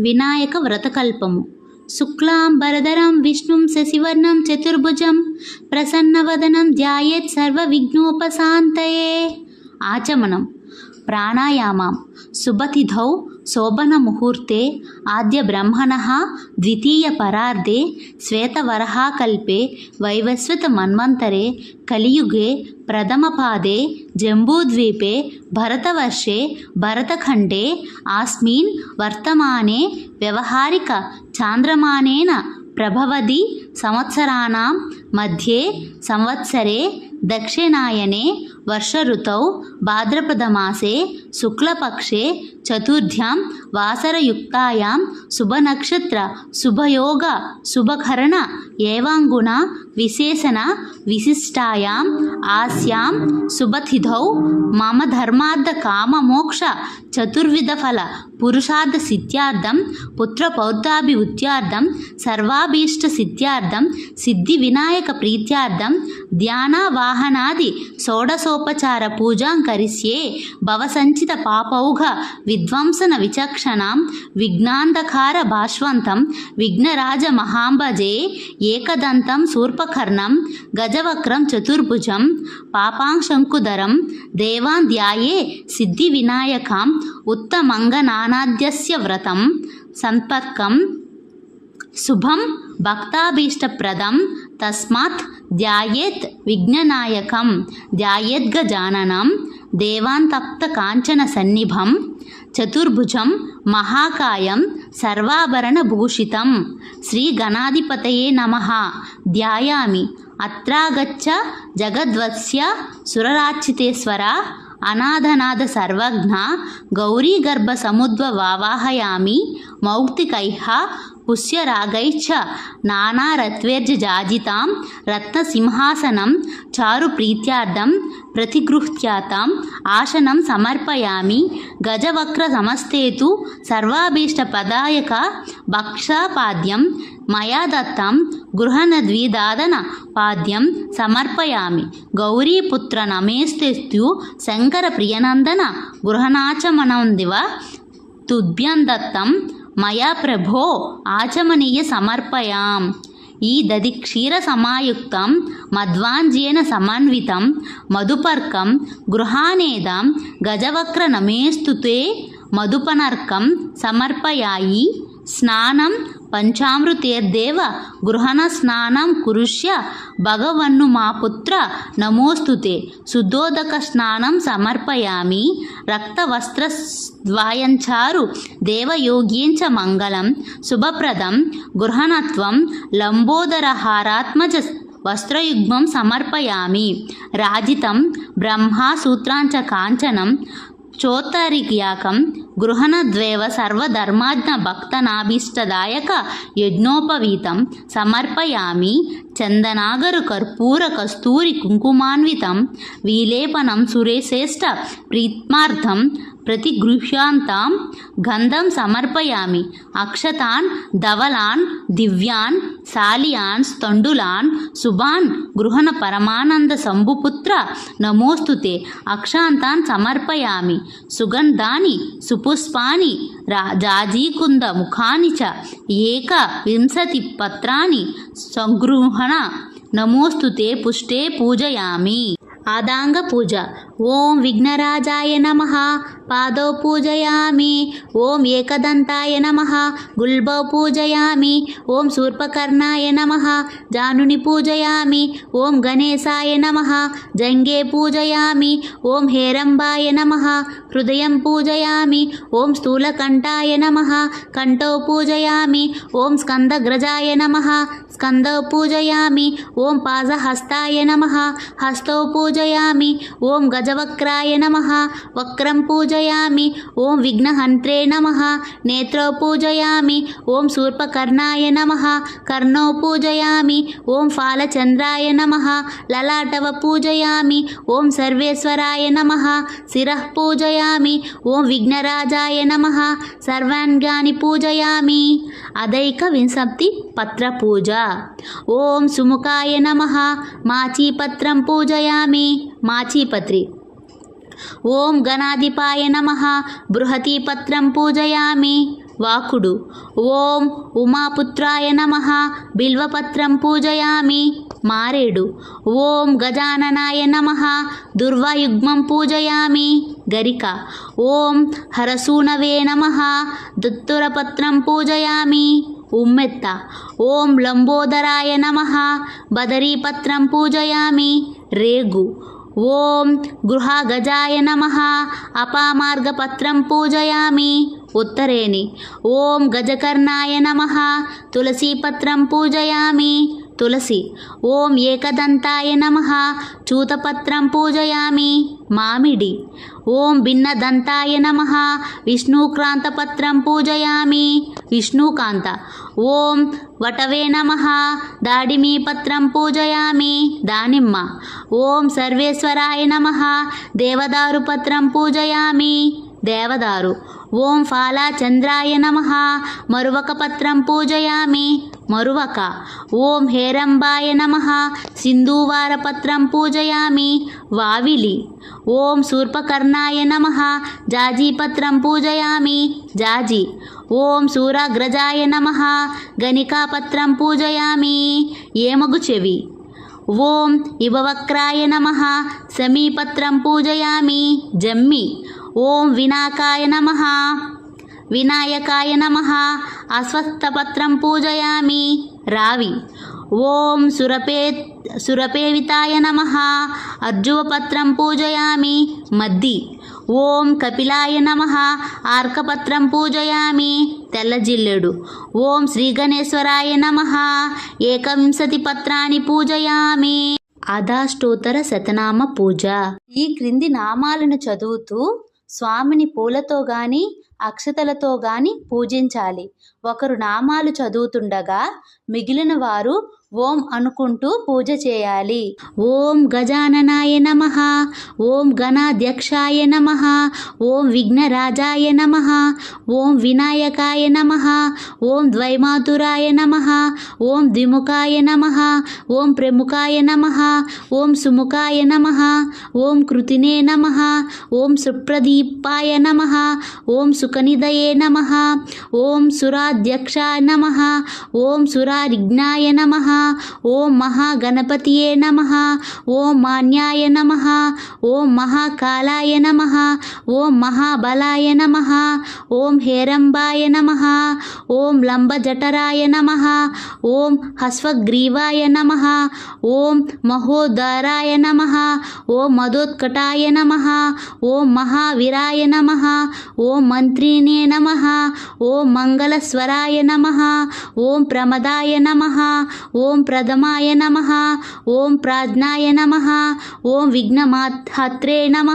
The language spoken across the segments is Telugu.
వినాయక వ్రతకల్పము. శుక్లాంబరధరం విష్ణుం శశివర్ణం చతుర్భుజం ప్రసన్నవదనం ధ్యాయేత్ సర్వ విఘ్నోపశాంతయే ఆచమనం. ప్రాణాయామం. శుభతిథౌ శోభనముహూర్తే ఆద్యబ్రహ్మణः ద్వితీయపరార్ధే శ్వేతవరహాకల్పే వైవస్వతమన్వంతరే కలియుగే ప్రథమపాదే జంబూద్వీపే భరతవర్షే భరతఖండే ఆస్మిన్ వర్తమానే వ్యవహారిక చాంద్రమానేన ప్రభవది సంవత్సరాణం మధ్యే సంవత్సరే దక్షిణాయనే వర్ష వర్షఋతౌ భాద్రపదమాసే శుక్లపక్షే చతుర్థ్యాం వాసరయుక్తాయాం శుభనక్షత్ర శుభయోగ శుభకరణ ఏవాంగుణ విశేషణ విశిష్టాయాం ఆస్యాం శుభతిథౌ మమ ధర్మార్థ కామమోక్ష చతుర్విధ ఫల పురుషార్థ సిద్ధ్యార్థం పుత్ర పౌత్రాభివృద్ధ్యార్థం సర్వాభీష్ట సిద్ధ్యార్థం సిద్ధి వినాయక ప్రీత్యార్థం ధ్యాన వాహనాది షోడశోపచార పూజాం కరిష్యే భవసంచిత పాపౌఘ విధ్వంసన విచక్షణాం విఘ్నాంధకార భాష్వంతం విఘ్నరాజ మహాంబజే ఏకదంతం శూర్పకర్ణం గజవక్రం చతుర్భుజం పాపాంశంకుధరం దేవాన్ ధ్యాయే సిద్ధి వినాయకం ఉత్తమంగనానాద్యస్య వ్రతం సంపర్కం శుభం భక్తాభీష్టప్రదం తస్మాత్ ధ్యాయేత్ విఘ్ననాయకం. ధ్యాయేద్గజాననం దేవాంతప్త కాంచన సన్నిభం చతుర్భుజం మహాకాయం సర్వాభరణ భూషితం శ్రీ గణాధిపతయే నమ. ధ్యాయామి. అత్రాగచ్చ జగద్వత్స్య సురరాచితేశ్వర అనాథనాథ సర్వజ్ఞ. గౌరీగర్భ సముద్వ వావాహయామి. మౌక్తికైహ పుష్యరాగైశ్చ నానారత్వేర్జాజితాం రత్నసింహాసనం చారుప్రీత్యార్థం ప్రతిగృహ్యాతాం ఆసనం సమర్పయామి గజవక్ర సమస్తేతు సర్వాభీష్ట పదాయక భక్షాపాద్యం మయా దత్తం గృహనద్విదాదన పాద్యం సమర్పయామి గౌరీపుత్ర నమేస్తు శంకర ప్రియనందన గృహనాచమనం దివ తుభ్యం దత్తం మయా ప్రభో ఆచమనీయ సమర్పయాం. ఈ దది క్షీర సమాయుక్తం మధ్వాంజేన సమన్వితం మధుపర్కం గృహానేదం గజవక్ర నమేస్తుతే మధుపనర్కం సమర్పయాయి స్నానం పంచామృతేర్దేవ గృహణ స్నానం కురుష్య భగవన్ను మా పుత్ర నమోస్తుతే శుద్ధోదక స్నానం సమర్పయామి. రక్తవస్త్రద్వాయంచారు దేవయోగ్యంచ మంగళం శుభప్రదం. గృహణత్వం లంబోదరహారాత్మజ వస్త్రయుగ్మం సమర్పయామి. రాజితం బ్రహ్మసూత్రాంచ కాంచనం. చోత్తరిక్యాకం గృహణద్వేవ సర్వధర్మాజ్ఞ భక్తనాభీష్టదాయక యజ్ఞోపవీతం సమర్పయామి చందనాగరు కర్పూర కస్తూరి కుంకుమాన్వితం వీలేపనం సురేశ్రేష్ఠ ప్రీత్మార్థం ప్రతి గృహ్యాంతాం గంధం సమర్పయామి. అక్షతాన్ ధవలాన్ దివ్యాన్ శాలియాన్ స్తండులాన్ శుభాన్ గృహణ పరమానంద శంభుపుత్ర నమోస్తుతే అక్షాంతాన్ సమర్పయామి. సుగంధాని సుపుష్పాని జాజీకుంద ముఖాని చ ఏక వింశతి పత్రాన్ని సంగృహణ నమోస్తుతే పుష్టే పూజయామి. ఆదాంగ పూజ. ఓం విఘ్నరాజాయ నమ. పాదో పూజయామి. ఓం ఏకదంతాయ నమ. గుల్బౌ పూజయామి. ఓం శూర్పకర్ణాయ నమ. జానుని పూజయామి. ఓం గణేశాయ నమ. జంగే పూజయామి. ఓం హేరంబాయ నమ. హృదయం పూజయామి. ఓం స్థూలకంఠాయ నమ. కంఠౌ పూజయామి. ఓం స్కందగ్రజాయ నమ. స్కందౌ పూజయామి ఓం పాదహస్తాయ నమ. హస్తౌ పూజయామి. ఓం గజవక్రాయ నమ. వక్రం పూజయామి. ఓం విఘ్నహంత్రే నమ. నేత్రౌ పూజయామి. ఓం శూర్పకర్ణాయ నమ. కర్ణౌ పూజయామి. ఓం ఫాలచంద్రాయ నమ. లలాటవ పూజయామి. ఓం సర్వేశ్వరాయ నమ. శిర పూజయామి. ఓం విఘ్నరాజాయ నమ. సర్వాంగాని పూజయామి. అదైక వింశతి పత్ర పూజ ఓం సుముఖాయ నమ. మాచీపత్రం పూజయామి. మాచీపత్రి. ఓం గణాధిపాయ నమ. బృహతీపత్రం పూజయామి. వాకుడు. ఓం ఉమాపుత్రాయ నమ. బిల్వపత్రం పూజయామి. మారేడు. ఓం గజాననాయ నమ. దుర్వాయుగ్మం పూజయామి. గరిక. ఓం హరసూనవే నమ. దత్తురపత్రం పూజయామి. उम्मेत्ता। ॐ लम्बोदराय नमः। बदरीपत्रं पूजयामि। रेगु। ॐ गृहागजाय नमः। अपामार्गपत्रं पूजयामि। उत्तरेणि। ॐ गजकर्णाय नमः। तुलसीपत्रं पूजयामि। తులసి. ఓం ఏకదంతాయ నమ. చూతపత్రం పూజయామి మామిడి. ఓం భిన్నదంతాయ నమ. విష్ణుక్రాంతపత్రం పూజయామి విష్ణుకాంత. ఓం వటవే నమ. దాడిమీపత్రం పూజయామి దానిమ్మ. ఓం సర్వేశ్వరాయ నమ. దేవదారుపత్రం పూజయామి దేవదారు. ఓం ఫాలాచంద్రాయ నమ. మరువకపత్రం పూజయామి మరువక. ఓం హేరంబాయ నమ. సింధూవారపత్రం పూజయామి. వావిలి. ఓం శూర్పకర్ణాయ నమ. జాజీపత్రం పూజయామి. జాజి. ఓం సూరాగ్రజాయ నమ. గణికాపత్రం పూజయామి. ఏమగు చెవి. ఓం ఇవవక్రాయ నమ. సమీపత్రం పూజయామి. జమ్మి. ఓం వినాకాయ నమ. వినాయకాయ నమ. అస్వస్థపత్రం పూజయామి. రావి. ఓం సురపే సురపేవితాయ నమ. అర్జువపత్రం పూజయామి. మద్ది. ఓం కపిలాయ నమ. ఆర్కపత్రం పూజయామి. తెల్లజిల్లెడు. ఓం శ్రీగణేశ్వరాయ నమ. ఏకవింశతి పత్రాన్ని పూజయామి. అధాష్టోత్తర శతనామ పూజ. ఈ క్రింది నామాలను చదువుతూ స్వామిని పూలతో గాని అక్షతలతో గాని పూజించాలి. ఒకరు నామాలు చదువుతుండగా మిగిలిన వారు ఓం అనుకుంటూ పూజ చేయాలి ఓం గజాననాయ నమ ఓం గణాధ్యక్షాయ నమ ఓం విఘ్నరాజాయ నమ ఓం వినాయకాయ నమ ఓం ద్వైమాతురాయ నమ ఓం ద్విముఖాయ నమ ఓం ప్రముఖాయ నమ ఓం సుముఖాయ నమ ఓం కృతినే నమ ఓం సుప్రదీపాయ నమ ఓం సుఖనిదయే నమ ఓం సురాధ్యక్షాయ నమ ఓం సురారిఘ్నాయ నమ ॐ महागणपतये नमः ॐ मान्याय नमः ॐ महाकालाय नमः ॐ महाबलाय नमः ॐ हेरम्बाय नमः ॐ लम्बजठराय नमः ॐ हस्वग्रीवाय नमः ॐ महोदराय नमः ॐ मधोत्कटाय नमः ॐ महावीराय नमः ॐ मन्त्रिणे नमः ॐ मङ्गलस्वराय नमः ॐ प्रमदाय नमः ॐ ఓం ప్రథమాయ నమ ఓం ప్రాజ్ఞాయ నమ ఓం విఘ్నమాత్రే నమ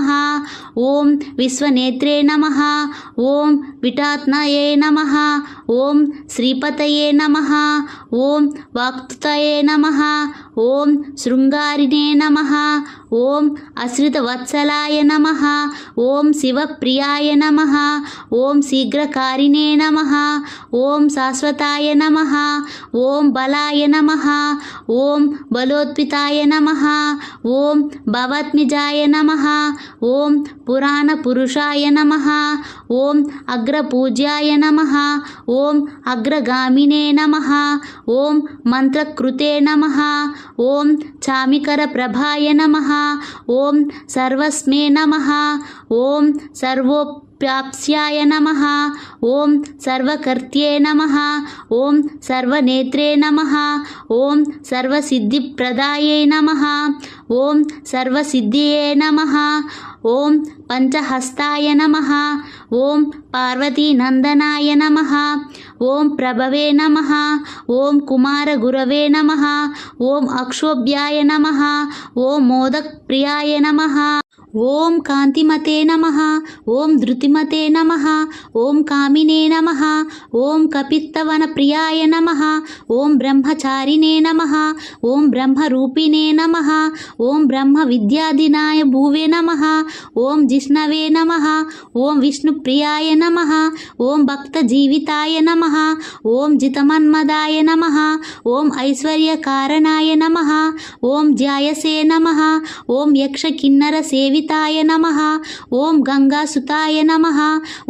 ఓం విశ్వనేత్రే నమ ఓం విటాత్మయే నమ ఓం శ్రీపతయే నమ ఓం వాక్తుతయే నమ ॐ शृङ्गारिणे नमः ॐ अश्रितवत्सलाय नमः ॐ शिवप्रियाय नमः ॐ शीघ्रकारिणे नमः ॐ शाश्वताय नमः ॐ बलाय नमः ॐ बलोत्पिताय नमः ॐ भवत्मिजाय नमः ॐ पुराणपुरुषाय नमः ॐ अग्रपूज्याय नमः ॐ अग्रगामिने नमः ॐ मन्त्रकृते नमः ఓం చామికర ప్రభాయ నమ. ఓం సర్వస్మే నమ. ఓం సర్వోప్యాప్స్యాయ నమ. ఓం సర్వకర్త్యే నమ. ఓం సర్వనేత్రే నమ. ఓం సర్వసిద్ధిప్రదాయే నమ. ఓం సర్వసిద్ధియే నమ. ॐ पञ्चहस्ताय नमः ॐ पार्वतीनन्दनाय नमः ॐ प्रभवे नमः ॐ कुमारगुरवे नमः ॐ अक्षोभ्याय नमः ॐ मोदकप्रियाय नमः। ఓం కాంతిమతే నమ ఓం ధృతిమతే నమ ఓం కామినే నమ ఓం కపిత్తవన ప్రియాయ నమ ఓం బ్రహ్మచారిణే నమ ఓం బ్రహ్మరూపిణే నమ ఓం బ్రహ్మ విద్యాదినాయ భూవే నమ ఓం జిష్ణవే నమ ఓం విష్ణుప్రియాయ నమ ఓం భక్తజీవితాయ నమ ఓం జితమన్మదాయ నమ ఓం ఐశ్వర్యకారణాయ నమ ఓం జాయసే నమ ఓం యక్ష కిన్నర సేవితాయ గణాతీతాయ నమ ఓం గంగాసుతాయ నమ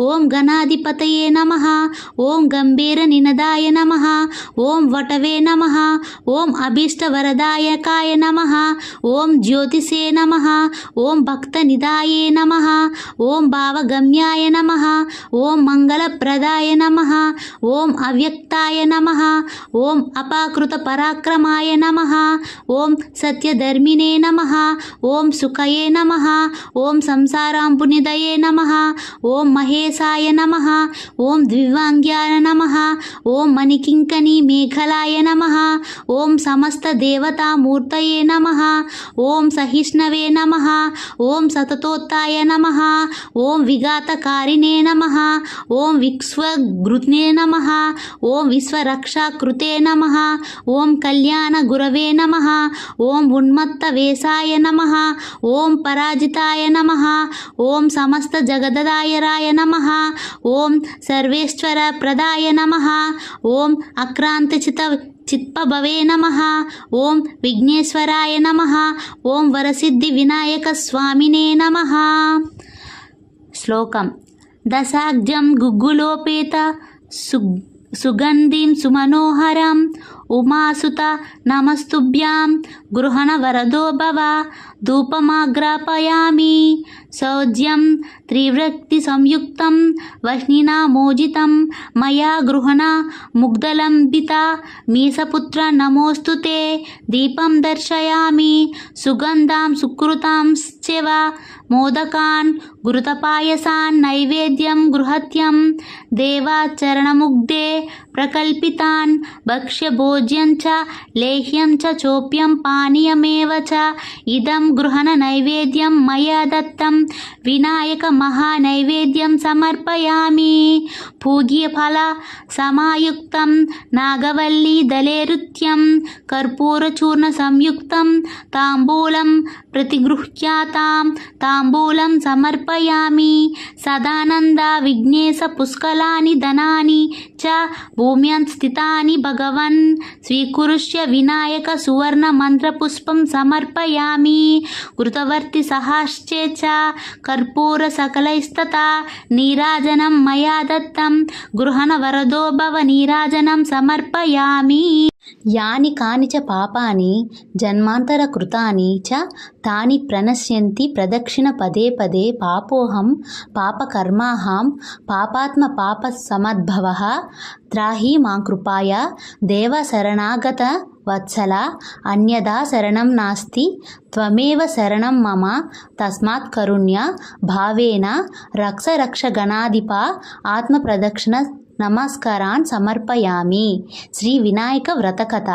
ఓం గణాధిపతయే నమ ఓం గంభీర నినదాయ నమ ఓం వటవే నమ ఓం అభీష్టవరదాయకాయ నమ ఓం జ్యోతిషే నమ ఓం భక్తనిదాయే నమ ఓం భావగమ్యాయ నమ ఓం మంగళప్రదాయ నమ ఓం అవ్యక్తాయ నమ ఓం అపాకృత పరాక్రమాయ నమ ఓం సత్యధర్మినే నమ ఓం సుఖయే నమ ఓం సంసారాంపునిదయే నమ ఓం మహేశాయ నమ ఓం ద్వివాంగ్యాయ నమ ఓం మణికింకని మేఘలాయ నమ ఓం సమస్త దేవతామూర్తయే నమ ఓం సహిష్ణవే నమ ఓం సతతోత్తాయ నమ ఓం విఘాతకారిణే నమ ఓం విశ్వగృత్నే నమ ఓం విశ్వరక్షాకృతే నమ ఓం కళ్యాణ గురవే నమ ఓం ఉన్మత్త వేసాయ నమ ఓం పరాజిత పరాజితాయ నమ. ఓం సమస్త జగదదాయరాయ నమ. ఓం సర్వేశ్వర ప్రదాయ నమ. ఓం అక్రాంతచిత చిత్పభవే నమ. ఓం విఘ్నేశ్వరాయ నమ. ఓం వరసిద్ధి వినాయక స్వామినే నమ. శ్లోకం. దశాబ్జం గుగ్గులోపేత సు సుగంధిం సుమనోహరం. ఉమాసుత నమస్తుభ్యాం గృహణ వరదో భవ ధూపమాగ్రాపయామి. శౌజ్యం త్రివృత్తి సంయుక్తం వహ్నినా మోజితం మయా గృహణ ముగ్ధలంబిత మీసపుత్ర నమోస్తు తే దీపం దర్శయామి. సుగంధాం సుకృతాంశ్చవ మోదకాన్ గృతపాయసాన్ నైవేద్యం గృహత్యం దేవాచరణముగ్ధే ప్రకల్పితాన్ భక్ష్యబో చ లేహ్యం చ చోప్యం పానీయమేవ చ. ఇదం గృహణ నైవేద్యం మయా దత్తం. వినాయక మహానైవేద్యం సమర్పయామి. పూగ్యఫల సమాయుక్తం. నాగవల్లి దళేరుత్యం. కర్పూరచూర్ణ సంయుక్తం. తాంబూలం ప్రతిగృహ్యాతాం. తాంబూలం సమర్పయామి. సదానంద విఘ్నేశ పుష్కలాని ధనాని చ. స్వీకృష్య వినాయక సువర్ణ మంత్రపుష్పం సమర్పయామి. కృతవర్తి సహాశ్చేచ కర్పూర సకలైస్తత నీరాజనం మయా దత్తం గృహణ వరదో భవ నీరాజనం సమర్పయామి. యాని కాని చ పాపాని జన్మాంతర కృతాని చ తాని ప్రణశ్యంతి ప్రదక్షిణ పదే పదే పాపోహం పాపకర్మాహం పాపాత్మ పాప సమద్భవ త్రాహి మా కృపాయ దేవ శరణాగత వత్సల అన్యదా శరణం నాస్తి త్వమేవ శరణం మమ తస్మాత్ కరుణ్య భావేన రక్ష రక్ష గణాధిప ఆత్మ ప్రదక్షిణ నమస్కారాన్ సమర్పయామి. శ్రీ వినాయక వ్రతకథ.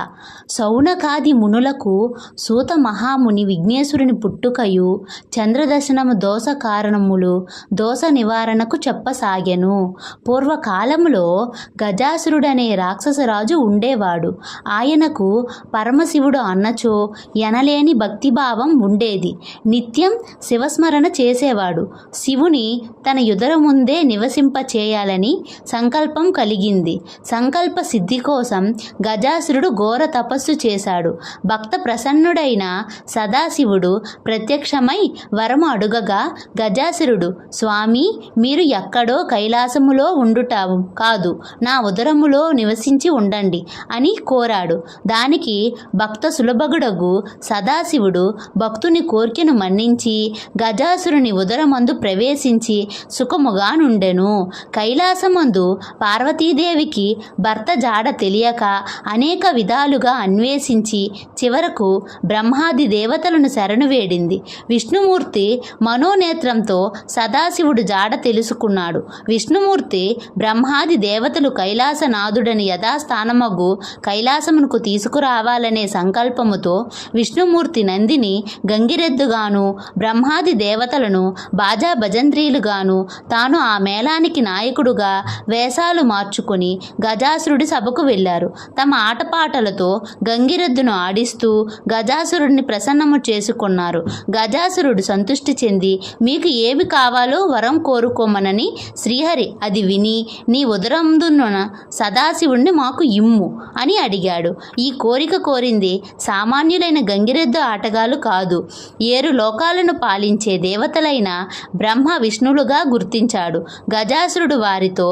సౌనకాది మునులకు సూత మహాముని విఘ్నేశ్వరుని పుట్టుకయు చంద్రదర్శనము దోష కారణములు దోష నివారణకు చెప్పసాగెను. పూర్వకాలములో గజాసురుడనే రాక్షసరాజు ఉండేవాడు. ఆయనకు పరమశివుడు అన్నచో ఎనలేని భక్తిభావం ఉండేది. నిత్యం శివస్మరణ చేసేవాడు. శివుని తన యుదర ముందే నివసింప చేయాలని సంకల్పం కలిగింది. సంకల్ప సిద్ధి కోసం గజాసురుడు ఘోర తపస్సు చేశాడు. భక్త ప్రసన్నుడైన సదాశివుడు ప్రత్యక్షమై వరము అడుగగా గజాసురుడు స్వామి మీరు ఎక్కడో కైలాసములో ఉండుట కాదు నా ఉదరములో నివసించి ఉండండి అని కోరాడు. దానికి భక్త సులభగుడగు సదాశివుడు భక్తుని కోర్కెను మన్నించి గజాసురుని ఉదరమందు ప్రవేశించి సుఖముగా నుండెను కైలాసమందు పార్వతీదేవికి భర్త జాడ తెలియక అనేక విధాలుగా అన్వేషించి చివరకు బ్రహ్మాది దేవతలను శరణు వేడింది. విష్ణుమూర్తి మనోనేత్రంతో సదాశివుడు జాడ తెలుసుకున్నాడు. విష్ణుమూర్తి బ్రహ్మాది దేవతలు కైలాసనాథుడని యథాస్థానమగు కైలాసమునకు తీసుకురావాలనే సంకల్పముతో విష్ణుమూర్తి నందిని గంగిరెద్దుగాను బ్రహ్మాది దేవతలను బాజా భజంత్రీలుగాను తాను ఆ మేళానికి నాయకుడుగా వేషాలు మార్చుకుని గజాసురుడి సభకు వెళ్ళారు. తమ ఆటపాటలతో గంగిరెద్దును ఆడిస్తూ గజాసురుడిని ప్రసన్నము చేసుకున్నారు. గజాసురుడు సంతృష్టి చెంది మీకు ఏమి కావాలో వరం కోరుకోమనని శ్రీహరి అది విని నీ ఉదరందున్న సదాశివుణ్ణి మాకు ఇమ్ము అని అడిగాడు. ఈ కోరిక కోరింది సామాన్యులైన గంగిరెద్దు ఆటగాలు కాదు. ఏరు లోకాలను పాలించే దేవతలైన బ్రహ్మ విష్ణులుగా గుర్తించాడు. గజాసురుడు వారితో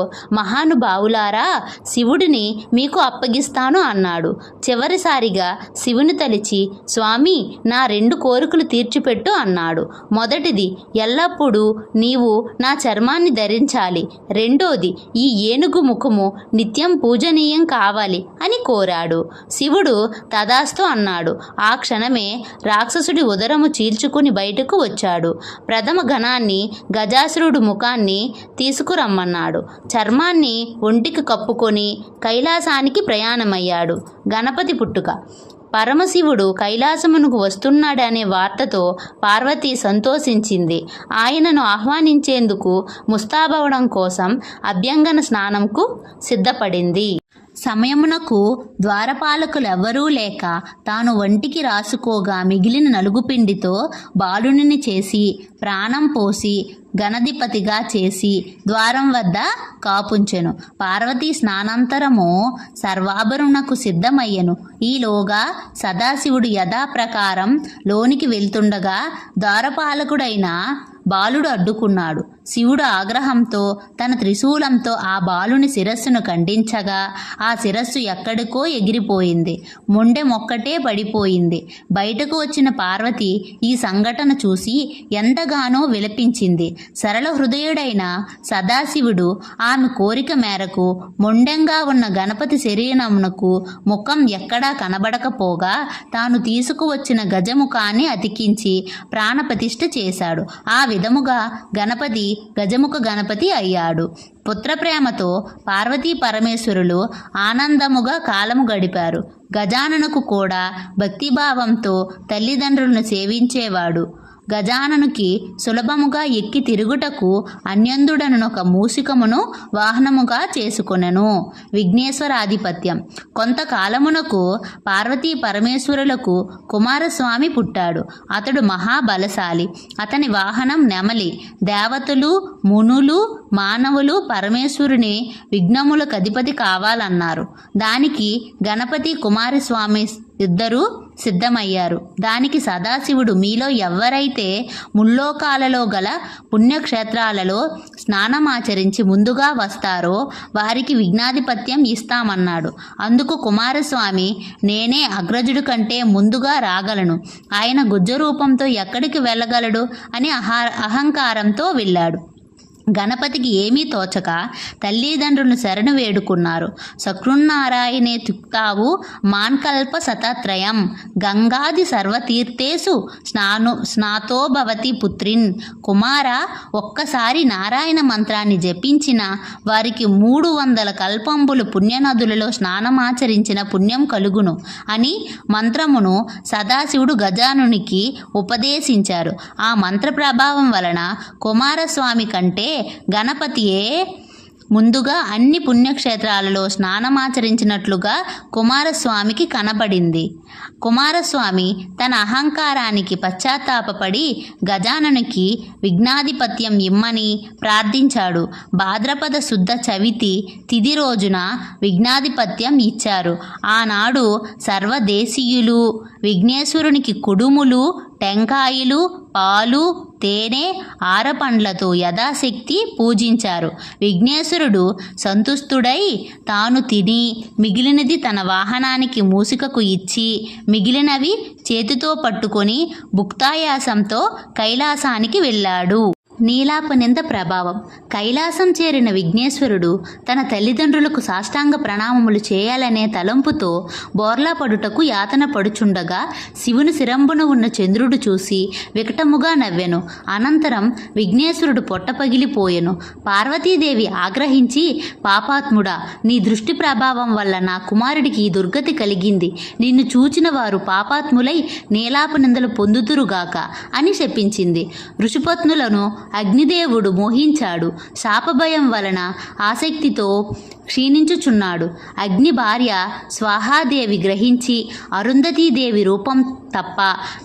మహానుభావులారా శివుడిని మీకు అప్పగిస్తాను అన్నాడు. చివరిసారిగా శివుని తలిచి స్వామి నా రెండు కోరికలు తీర్చిపెట్టు అన్నాడు. మొదటిది ఎల్లప్పుడూ నీవు నా చర్మాన్ని ధరించాలి. రెండోది ఈ ఏనుగు ముఖము నిత్యం పూజనీయం కావాలి అని కోరాడు. శివుడు తదాస్తు అన్నాడు. ఆ క్షణమే రాక్షసుడి ఉదరము చీల్చుకుని బయటకు వచ్చాడు. ప్రథమ ఘనాన్ని గజాసురుడు ముఖాన్ని తీసుకురమ్మన్నాడు. చర్మాన్ని ఒంటికి కప్పుకొని కైలాసానికి ప్రయాణమయ్యాడు. గణపతి పుట్టుక. పరమశివుడు కైలాసమునకు వస్తున్నాడనే వార్తతో పార్వతి సంతోషించింది. ఆయనను ఆహ్వానించేందుకు ముస్తాబవడం కోసం అభ్యంగన స్నానంకు సిద్ధపడింది. సమయమునకు ద్వారపాలకులెవ్వరూ లేక తాను వంటికి రాసుకోగా మిగిలిన నలుగుపిండితో బాలుని చేసి ప్రాణం పోసి గణధిపతిగా చేసి ద్వారం వద్ద కాపుంచెను. పార్వతీ స్నానాంతరము సర్వాభరణకు సిద్ధమయ్యెను. ఈలోగా సదాశివుడు యథాప్రకారం లోనికి వెళ్తుండగా ద్వారపాలకుడైన బాలుడు అడ్డుకున్నాడు. శివుడు ఆగ్రహంతో తన త్రిశూలంతో ఆ బాలుని శిరస్సును ఖండించగా ఆ శిరస్సు ఎక్కడికో ఎగిరిపోయింది. మొండె మొక్కటే పడిపోయింది. బయటకు వచ్చిన పార్వతి ఈ సంఘటన చూసి ఎంతగానో విలపించింది. సరళ హృదయుడైన సదాశివుడు ఆమె కోరిక మేరకు మొండెంగా ఉన్న గణపతి శరీరమునకు ముఖం ఎక్కడా కనబడకపోగా తాను తీసుకువచ్చిన గజముఖాన్ని అతికించి ప్రాణప్రతిష్ఠ చేశాడు. ఆ విధముగా గణపతి గజముఖ గణపతి అయ్యాడు. పుత్రప్రేమతో పార్వతీ పరమేశ్వరులు ఆనందముగా కాలము గడిపారు. గజాననకు కూడా భక్తిభావంతో తల్లిదండ్రులను సేవించేవాడు. గజాననుకి సులభముగా ఎక్కి తిరుగుటకు అన్యందుడనొక మూసికమును వాహనముగా చేసుకొనెను. విఘ్నేశ్వరాధిపత్యం. కొంతకాలమునకు పార్వతీ పరమేశ్వరులకు కుమారస్వామి పుట్టాడు. అతడు మహాబలశాలి. అతని వాహనం నెమలి. దేవతలు మునులు మానవులు పరమేశ్వరుని విఘ్నములకు అధిపతి కావాలన్నారు. దానికి గణపతి కుమారస్వామి ఇద్దరూ సిద్ధమయ్యారు. దానికి సదాశివుడు మీలో ఎవరైతే ముల్లోకాలలో గల పుణ్యక్షేత్రాలలో స్నానమాచరించి ముందుగా వస్తారో వారికి విఘ్నాధిపత్యం ఇస్తామన్నాడు. అందుకు కుమారస్వామి నేనే అగ్రజుడు కంటే ముందుగా రాగలను. ఆయన గుజ్జ రూపంతో ఎక్కడికి వెళ్ళగలడు అని అహ అహంకారంతో వెళ్ళాడు. గణపతికి ఏమీ తోచక తల్లిదండ్రులను శరణు వేడుకున్నారు. సకృన్నారాయణే తుక్తావు మాన్కల్ప శతత్రయం గంగాది సర్వతీర్థేషు స్నాను స్నాతో భవతి పుత్రిన్. కుమార ఒక్కసారి నారాయణ మంత్రాన్ని జపించిన వారికి మూడు వందల కల్పంబులు పుణ్యనదులలో స్నానమాచరించిన పుణ్యం కలుగును అని మంత్రమును సదాశివుడు గజానునికి ఉపదేశించారు. ఆ మంత్ర ప్రభావం వలన కుమారస్వామి కంటే గణపతియే ముందుగా అన్ని పుణ్యక్షేత్రాలలో స్నానమాచరించినట్లుగా కుమారస్వామికి కనబడింది. కుమారస్వామి తన అహంకారానికి పశ్చాత్తాపడి గజాననికి విఘ్నాధిపత్యం ఇమ్మని ప్రార్థించాడు. భాద్రపద శుద్ధ చవితి తిది రోజున విఘ్నాధిపత్యం ఇచ్చారు. ఆనాడు సర్వదేశీయులు విఘ్నేశ్వరునికి కుడుములు టెంకాయలు పాలు తేనె ఆరపండ్లతో యథాశక్తి పూజించారు. విఘ్నేశ్వరుడు సంతుష్టుడై తాను తిని మిగిలినది తన వాహనానికి మూసికకు ఇచ్చి మిగిలినవి చేతితో పట్టుకొని భుక్తాయాసంతో కైలాసానికి వెళ్ళాడు. నీలాపనింద ప్రభావం. కైలాసం చేరిన విఘ్నేశ్వరుడు తన తల్లిదండ్రులకు సాష్టాంగ ప్రణామములు చేయాలనే తలంపుతో బోర్లా పడుటకు యాతన పడుచుండగా శివుని శిరంబున ఉన్న చంద్రుడు చూసి వికటముగా నవ్వెను. అనంతరం విఘ్నేశ్వరుడు పొట్ట పగిలిపోయెను. పార్వతీదేవి ఆగ్రహించి పాపాత్ముడా నీ దృష్టి ప్రభావం వల్ల నా కుమారుడికి ఈ దుర్గతి కలిగింది. నిన్ను చూచిన వారు పాపాత్ములై నీలాపనిందలు పొందుతురుగాక అని శపించింది ఋషిపత్నులను అగ్నిదేవుడు మోహించాడు. శాపభయం వలన ఆసక్తితో క్షీణించుచున్నాడు. అగ్ని భార్య స్వాహాదేవి గ్రహించి అరుంధతీదేవి రూపం తప్ప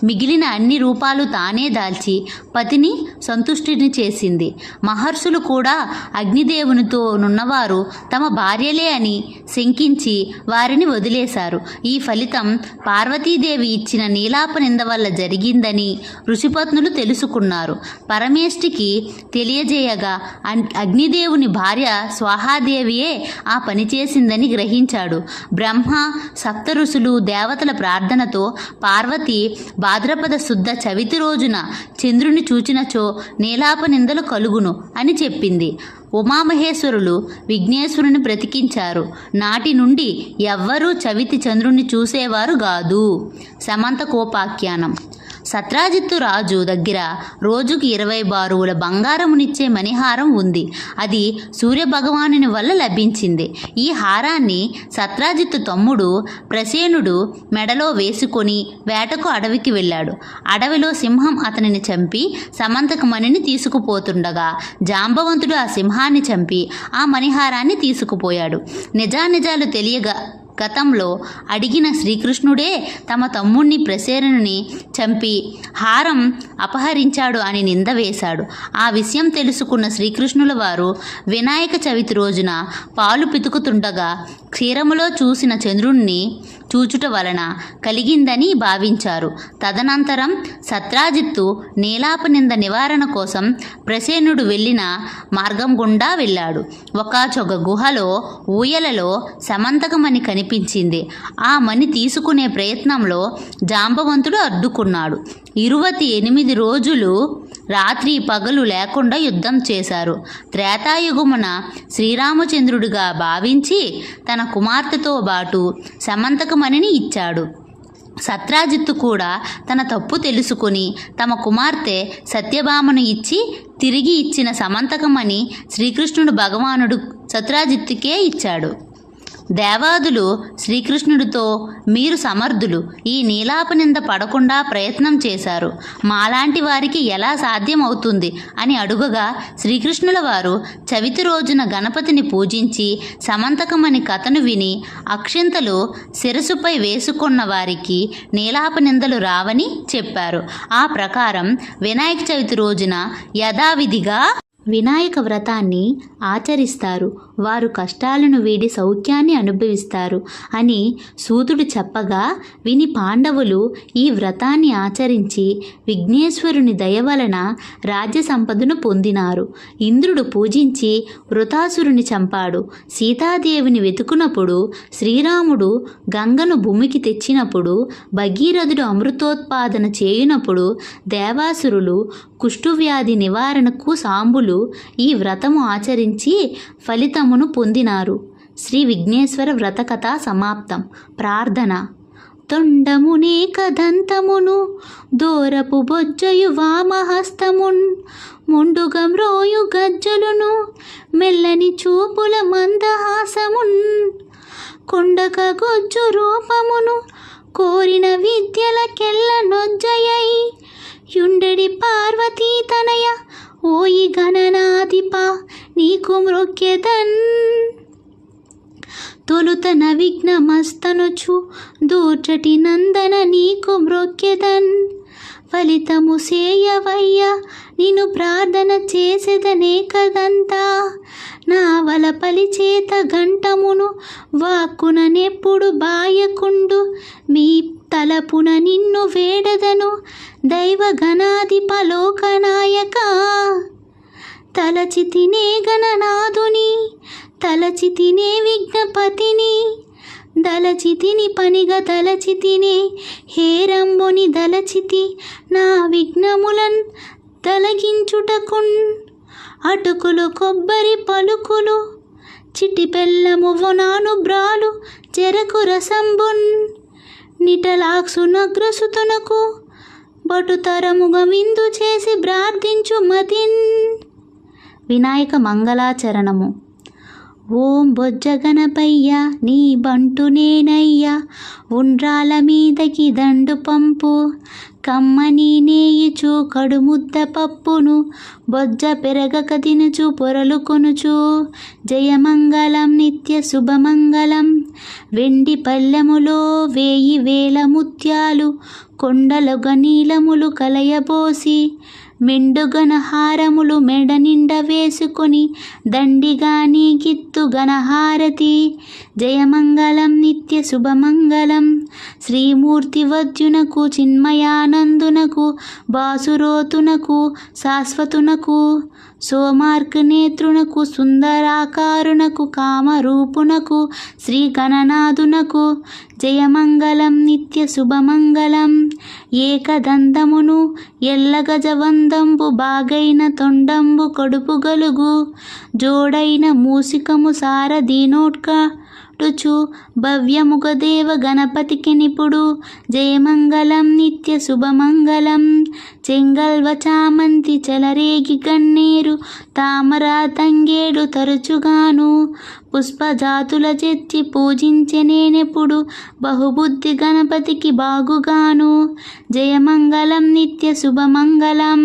మిగిలిన అన్ని రూపాలు తానే దాల్చి పతిని సంతుష్టిని చేసింది. మహర్షులు కూడా అగ్నిదేవునితో నున్నవారు తమ భార్యలే అని శంకించి వారిని వదిలేశారు. ఈ ఫలితం పార్వతీదేవి ఇచ్చిన నీలాప నింద వల్ల జరిగిందని ఋషిపత్నులు తెలుసుకున్నారు. పరమేష్టికి తెలియజేయగా అగ్నిదేవుని భార్య స్వాహాదేవియే ఆ పని చేసిందని గ్రహించాడు. బ్రహ్మ సప్తరుషులు దేవతల ప్రార్థనతో పార్వతి భాద్రపద శుద్ధ చవితి రోజున చంద్రుని చూచినచో నీలాప నిందలు కలుగును అని చెప్పింది. ఉమామహేశ్వరులు విఘ్నేశ్వరుని బ్రతికించారు నాటి నుండి ఎవ్వరూ చవితి చంద్రుణ్ణి చూసేవారు కాదు. సమంత కోపాఖ్యానం. సత్రాజిత్తు రాజు దగ్గర రోజుకి ఇరవై బారువుల బంగారమునిచ్చే మణిహారం ఉంది. అది సూర్యభగవానుని వల్ల లభించింది. ఈ హారాన్ని సత్రాజిత్తు తమ్ముడు ప్రసేనుడు మెడలో వేసుకొని వేటకు అడవికి వెళ్ళాడు. అడవిలో సింహం అతనిని చంపి సమంతకమణిని తీసుకుపోతుండగా జాంబవంతుడు ఆ సింహాన్ని చంపి ఆ మణిహారాన్ని తీసుకుపోయాడు. నిజానిజాలు తెలియగా గతంలో అడిగిన శ్రీకృష్ణుడే తమ తమ్ముణ్ణి ప్రసేరణుని చంపి హారం అపహరించాడు అని నింద వేశాడు. ఆ విషయం తెలుసుకున్న శ్రీకృష్ణుల వారు వినాయక చవితి రోజున పాలు పితుకుతుండగా క్షీరములో చూసిన చంద్రుణ్ణి చూచుట వలన కలిగిందని భావించారు. తదనంతరం సత్రాజిత్తు నీలాపనింద నివారణ కోసం ప్రసేనుడు వెళ్ళిన మార్గం గుండా వెళ్ళాడు. ఒకచొక గుహలో ఊయలలో సమంతకమని కనిపించింది. ఆ మణి తీసుకునే ప్రయత్నంలో జాంబవంతుడు అడ్డుకున్నాడు. ఇరువతి ఎనిమిది రోజులు రాత్రి పగలు లేకుండా యుద్ధం చేశారు. త్రేతాయుగమున శ్రీరామచంద్రుడిగా భావించి తన కుమార్తెతో బాటు సమంతకమణిని ఇచ్చాడు. సత్రాజిత్తు కూడా తన తప్పు తెలుసుకుని తమ కుమార్తె సత్యభామను ఇచ్చి తిరిగి ఇచ్చిన సమంతకమని శ్రీకృష్ణుడు భగవానుడు సత్రాజిత్తుకే ఇచ్చాడు. దేవాదులు శ్రీకృష్ణుడితో మీరు సమర్థులు. ఈ నీలాపనింద పడకుండా ప్రయత్నం చేశారు. మాలాంటి వారికి ఎలా సాధ్యమవుతుంది? అని అడుగగా శ్రీకృష్ణుల వారు చవితి రోజున గణపతిని పూజించి సమంతకమని కథను విని అక్షింతలు శిరసుపై వేసుకున్న వారికి నీలాపనిందలు రావని చెప్పారు. ఆ ప్రకారం వినాయక చవితి రోజున యథావిధిగా వినాయక వ్రతాన్ని ఆచరిస్తారు. వారు కష్టాలను వీడి సౌఖ్యాన్ని అనుభవిస్తారు అని సూతుడు చెప్పగా విని పాండవులు ఈ వ్రతాన్ని ఆచరించి విఘ్నేశ్వరుని దయ వలన రాజ్య సంపదను పొందినారు. ఇంద్రుడు పూజించి వృతాసురుని చంపాడు. సీతాదేవిని వెతుకునప్పుడు శ్రీరాముడు గంగను భూమికి తెచ్చినప్పుడు భగీరథుడు అమృతోత్పాదన చేయునప్పుడు దేవాసురులు కుష్ఠువ్యాధి నివారణకు సాంబులు ఈ వ్రతము ఆచరించి ఫలితం ఫలితమును పొందినారు. శ్రీ విఘ్నేశ్వర వ్రత కథ సమాప్తం. ప్రార్థన. తొండమునే కదంతమును దూరపు బొజ్జయు వామహస్తమున్ ముండుగం రోయు గజ్జలును మెల్లని చూపుల మందహాసమున్ కొండక గొజ్జు రూపమును కోరిన విద్యలకెల్ల నొజ్జయై యుండెడి పార్వతీ తనయ ఓయి గణనాధిప నీకు మృక్యతన్. తొలుత నవిఘ్నమస్తనుచు దూచటి నందన నీకు మృక్యతన్. ఫలితము సేయవయ్య నిన్ను ప్రార్థన చేసేదనే కదంతా. నా వల పలిచేత గంటమును వాక్కుననెప్పుడు బాయకుండు మీ తలపున నిన్ను వేడదను దైవ గణాధిప తలచి తినే గణనాథుని తలచి తినే విఘ్నపతిని. దలచి తిని పనిగా తలచి తినే హేరంబుని దలచితి నా విఘ్నములన్ తొలగించుటకున్. అటుకులు కొబ్బరి పలుకులు చిటి బెల్లము బ్రాలు చెరకు రసంబున్. నిటలాక్సునగ్రసుతునకు నగ్రసుతునకు విందు చేసి ప్రార్థించు మతిన్. వినాయక మంగళాచరణము. ఓం బొజ్జ గణపయ్య నీ బంటు నేనయ్యా ఉండ్రాల మీదకి దండు పంపు. కమ్మని నేయిచు కడుముద్ద పప్పును బొజ్జ పెరగక తినుచు పొరలు కొనుచు. జయమంగళం నిత్య శుభమంగళం. వెండి పల్లెములో వేయి వేల ముత్యాలు కొండలొగ నీలములు కలయబోసి. మెండుగనహారములు మెడ నిండ వేసుకొని దండిగాని నీకిత్తు గణహారతి. జయమంగళం నిత్య శుభమంగళం. శ్రీమూర్తి వద్యునకు చిన్మయానందునకు బాసురోతునకు శాశ్వతునకు సోమార్క నేత్రునకు సుందరాకారునకు కామరూపునకు శ్రీ గణనాథునకు జయమంగళం నిత్య శుభమంగళం ఏకదంతమును ఎల్లగజవందంబు బాగైన తొండంబు కడుపు గలుగు జోడైన మూసికము సారదీనోట్కటుచు భవ్యముగదేవ గణపతికి నిపుడు. జయమంగళం నిత్య శుభమంగళం. చెంగల్వ చామంతి చలరేగి గన్నేరు తామరా తంగేడు తరచుగాను. పుష్పజాతుల చెత్తి పూజించే నేనెప్పుడు. బహుబుద్ధి గణపతికి బాగుగాను. జయమంగళం నిత్య శుభమంగళం.